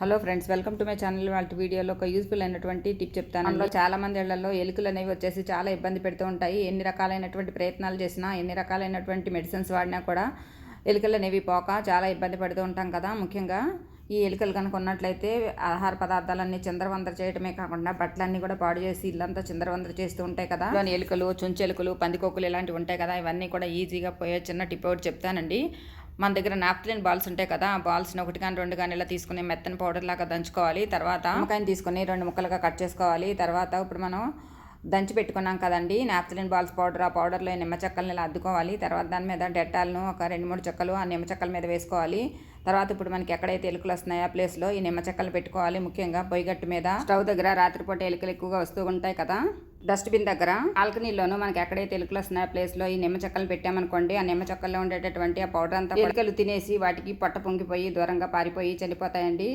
Hello friends welcome to my channel. వాళ్ళ వీడియోలో ఒక యూస్ఫుల్ అయినటువంటి టిప్ చెప్తాను అందులో చాలా మంది ఇళ్ళలో ఎలుకలు అనేవి వచ్చేసి చాలా ఇబ్బంది పెడుతూ ఉంటాయి. ఎన్ని రకాలైనటువంటి ప్రయత్నాలు చేసినా ఎన్ని రకాలైనటువంటి మెడిసిన్స్ వాడినా కూడా ఎలుకలు అనేవి పోక చాలా ఇబ్బంది పడుతూ ఉంటాం కదా. ముఖ్యంగా ఈ ఎలుకలు కనుక ఉన్నట్లయితే ఆహార పదార్థాలన్నీ చిందరవందర చేయడమే కాకుండా బట్టలన్నీ కూడా పాడు చేసి ఇల్లంతా చిందరవందర చేస్తూ ఉంటాయి కదా. దాని ఎలుకలు చుంచెలుకలు పందికొక్కులు ఇలాంటివి ఉంటాయి కదా. ఇవన్నీ కూడా ఈజీగా పోయే చిన్న టిప్ ఒకటి చెప్తానండి. మన దగ్గర నాప్తిలిన్ బాల్స్ ఉంటాయి కదా ఆ బాల్స్ని ఒకటి కానీ రెండు కానీ ఇలా తీసుకుని మెత్తని పౌడర్ లాగా దంచుకోవాలి. తర్వాత నిమ్మకాయని తీసుకొని రెండు ముక్కలుగా కట్ చేసుకోవాలి. తర్వాత ఇప్పుడు మనం దంచి పెట్టుకున్నాం కదండి. నాప్థలిన్ బాల్స్ పౌడర్ ఆ పౌడర్లో నిమ్మ చెక్కల్ని ఇలా అద్దుకోవాలి. తర్వాత దాని మీద డెట్టాలను ఒక రెండు మూడు చెక్కలు ఆ నిమ్మ చెక్కల మీద వేసుకోవాలి. తర్వాత ఇప్పుడు మనకి ఎక్కడైతే ఎలుకలు వస్తున్నాయో ఆ ప్లేస్లో ఈ నిమ్మ చెక్కలు పెట్టుకోవాలి. ముఖ్యంగా పొయ్యిగట్టు మీద. స్టవ్ దగ్గర రాత్రిపూట ఎలుకలు ఎక్కువగా వస్తూ ఉంటాయి కదా. డస్ట్బిన్ దగ్గర. ఆల్కనీలోను మనకి ఎక్కడైతే ఎలుకలు వస్తున్నాయో ప్లేస్లో ఈ నిమ్మ చెక్కలు పెట్టామనుకోండి ఆ నిమ్మ చెక్కల్లో ఉండేటటువంటి ఆ పౌడర్ అంతా ఎలుకలు తినేసి వాటికి పొట్ట పొంగిపోయి దూరంగా పారిపోయి చనిపోతాయండి.